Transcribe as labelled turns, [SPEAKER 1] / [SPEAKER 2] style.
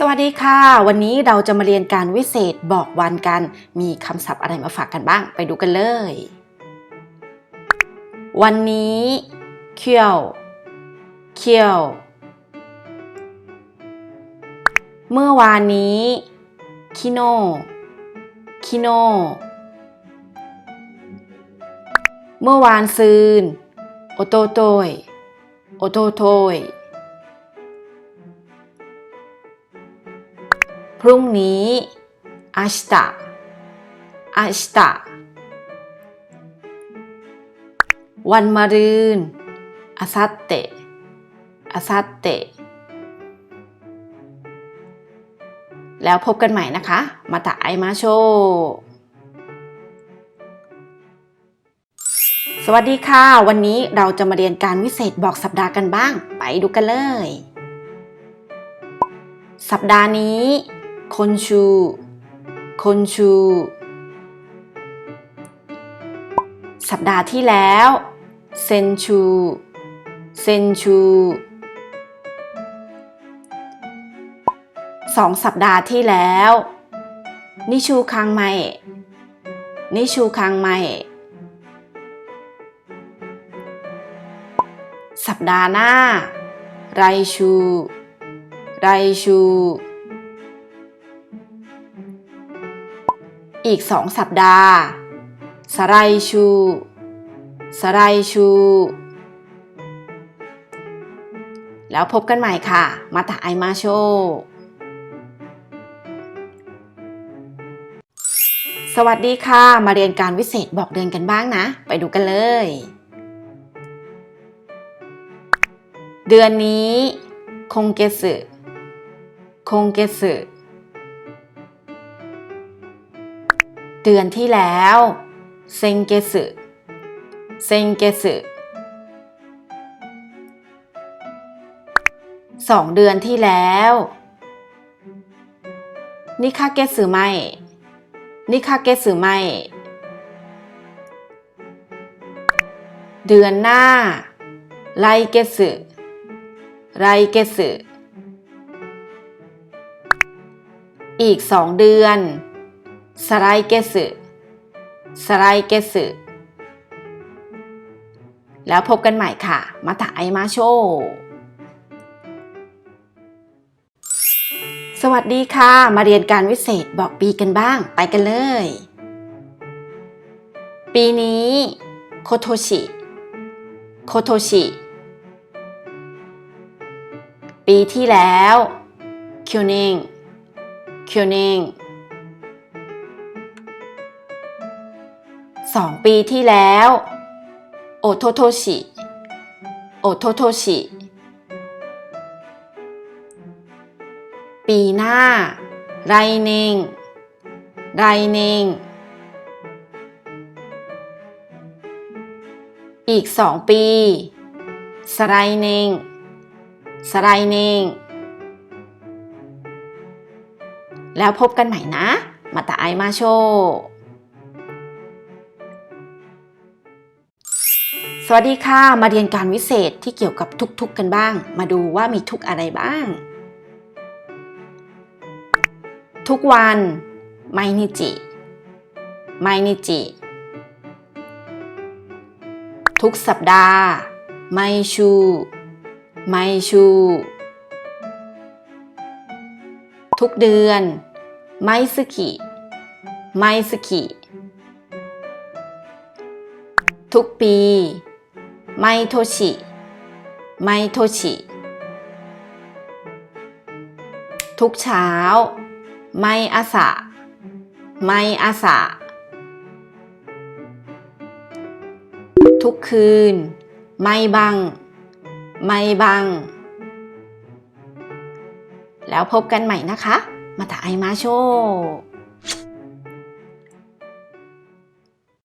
[SPEAKER 1] สวัสดีค่ะ วันนี้เราจะมาเรียนการวิเศษบอกวันกัน มีคำศัพท์อะไรมาฝากกันบ้าง ไปดูกันเลย วันนี้เคี่ยวเคี่ยว เมื่อวานนี้คิโนคิโน เมื่อวานซืนโอโตโตยโอโตโตย รุ่งนี้อาชิตาอาชิตาวันมะรืนอาซาเตะอาซาเตะแล้วพบกันใหม่นะคะ มาตาไอมาโช สวัสดีค่ะ วันนี้เราจะมาเรียนการวิเศษบอกสัปดาห์กันบ้าง ไปดูกันเลย สัปดาห์นี้ คนชู คนชู สัปดาห์ที่แล้ว เซนชู เซนชูสองสัปดาห์ที่แล้ว นิชูคังไมนิชูคังไมสัปดาห์หน้า ไรชู ไรชู อีกสองสัปดาห์สไรชูสไรชู แล้วพบกันใหม่ค่ะ มาตาไอมาโชสวัสดีค่ะ มาเรียนการวิเศษบอกเดือนกันบ้างนะ ไปดูกันเลย เดือนนี้ คงเกสึคงเกสึ เดือนที่แล้วเซงเกสึเซงเกสึสองเดือนที่แล้วนิคาเกสึไม่นิคาเกสึไม่เดือนหน้าไลเกสึไรเกสึอีกสองเดือน สไลเกสึสไลเกสแล้วพบกันใหม่ค่ะ มาตาไอมาโช สวัสดีค่ะ มาเรียนการวิเศษบอกปีกันบ้าง ไปกันเลย ปีนี้โคโทชิโคโทชิปีที่แล้วคิวเนงคิวเนง สองปีที่แล้ว โอโทโทชิ โอโทโทชิ ปีหน้า ไรเนงไรเนงอีกสองปี สไรเนงสไรเนงแล้วพบกันใหม่นะ มาตาไอมาโช สวัสดีค่ะ มาเรียนการวิเศษที่เกี่ยวกับทุกๆกันบ้าง มาดูว่ามีทุกอะไรบ้าง ทุกวันไมนิจิไมนิจิทุกสัปดาห์ ไมชูไมชูทุกเดือน ไมสกิไมสกิทุกปี ไมโทชิไมโทชิทุกเช้า ไม่อาสะไม่อาสะทุกคืน ไม่บัง ไม่บัง แล้วพบกันใหม่นะคะ มาถ่ายมาโช